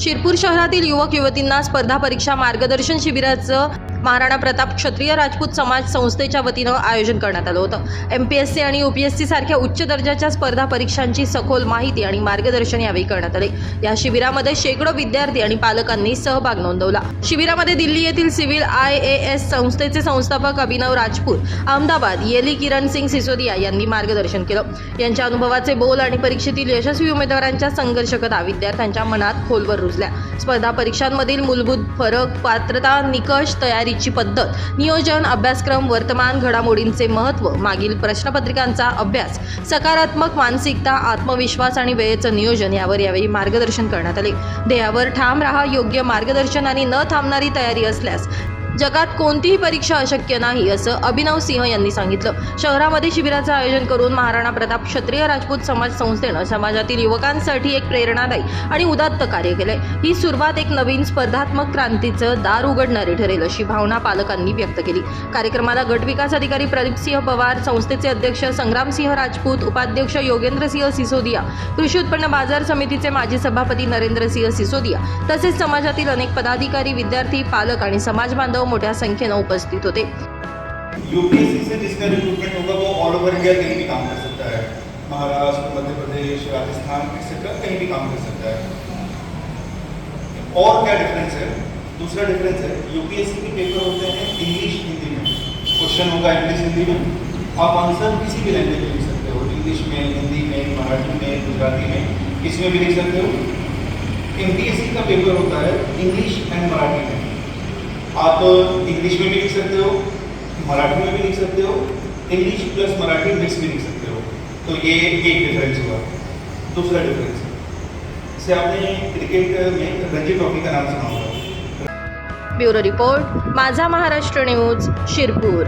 शिरपूर शहरातील युवक युवतींना स्पर्धा परीक्षा मार्गदर्शन शिबिराचं महाराणा प्रताप क्षत्रिय राजपूत समाज संस्थेच्या वतीनं आयोजन करण्यात आलं होतं. एम पी एस सी आणि यू पी एस सी सारख्या उच्च दर्जाच्या स्पर्धा परीक्षांची सखोल माहिती आणि मार्गदर्शन यावेळी करण्यात आले. या शिबिरामध्ये शेकडो विद्यार्थी आणि पालकांनी सहभाग नोंदवला. शिबिरामध्ये दिल्ली येथील सिव्हिल आय ए एस संस्थेचे संस्थापक अभिनव राजपूत अहमदाबाद येली किरण सिंग सिसोदिया यांनी मार्गदर्शन केलं. यांच्या अनुभवाचे बोल आणि परीक्षेतील यशस्वी उमेदवारांच्या संघर्ष कथा विद्यार्थ्यांच्या मनात खोलवर रुजल्या. स्पर्धा परीक्षांमधील मूलभूत फरक पात्रता निकष तयारीची पद्धत नियोजन अभ्यासक्रम वर्तमान घडामोडींचे महत्त्व मागील प्रश्नपत्रिकांचा अभ्यास सकारात्मक मानसिकता आत्मविश्वास आणि वेळेचं नियोजन यावर यावेळी मार्गदर्शन करण्यात आले. ध्येयावर ठाम राहा योग्य मार्गदर्शन आणि न थांबणारी तयारी असल्यास जगात कोणतीही परीक्षा अशक्य नाही असं अभिनव सिंह यांनी सांगितलं. शहरामध्ये शिबिराचं आयोजन करून महाराणा प्रताप क्षत्रिय राजपूत समाज संस्थेनं समाजातील युवकांसाठी एक प्रेरणादायी आणि उदात्त कार्य केलंय. ही सुरुवात एक नवीन स्पर्धात्मक क्रांतीचं दार उघडणारी ठरेल अशी भावना पालकांनी व्यक्त केली. कार्यक्रमाला गट विकास अधिकारी प्रदीपसिंह पवार संस्थेचे अध्यक्ष संग्रामसिंह राजपूत उपाध्यक्ष योगेंद्रसिंह सिसोदिया कृषी उत्पन्न बाजार समितीचे माजी सभापती नरेंद्रसिंह सिसोदिया तसेच समाजातील अनेक पदाधिकारी विद्यार्थी पालक आणि समाज बांधव मोठ्या संख्येनं उपस्थित होते. यूपीएससी से जिसका रिक्रूटमेंट होगा वो ऑल ओवर इंडिया कहीं भी काम कर सकता है. महाराष्ट्र, मध्य प्रदेश, राजस्थान एक्सेट्रा कहीं भी काम कर सकता है. और क्या डिफरेंस है? दूसरा डिफरेंस है यूपीएससी के पेपर होते हैं इंग्लिश हिंदी में. क्वेश्चन होगा इंग्लिश हिंदी में. आप आंसर किसी भी लैंग्वेज में लिख सकते हो. इंग्लिश में हिंदी में मराठी में गुजराती में. किसी में भी लिख सकते हो? एमपीएससी का पेपर होता है इंग्लिश एंड मराठी में. आप इंग्लिश में भी लिख सकते हो मराठी में भी लिख सकते हो इंग्लिश प्लस मराठी मिक्स भी लिख सकते हो। तो ये एक डिफरेंस हुआ। दूसरा डिफरेंस से आपने क्रिकेट में रणजी ट्रॉफी का नाम सुना होगा। ब्यूरो रिपोर्ट माझा महाराष्ट्र न्यूज शिरपूर।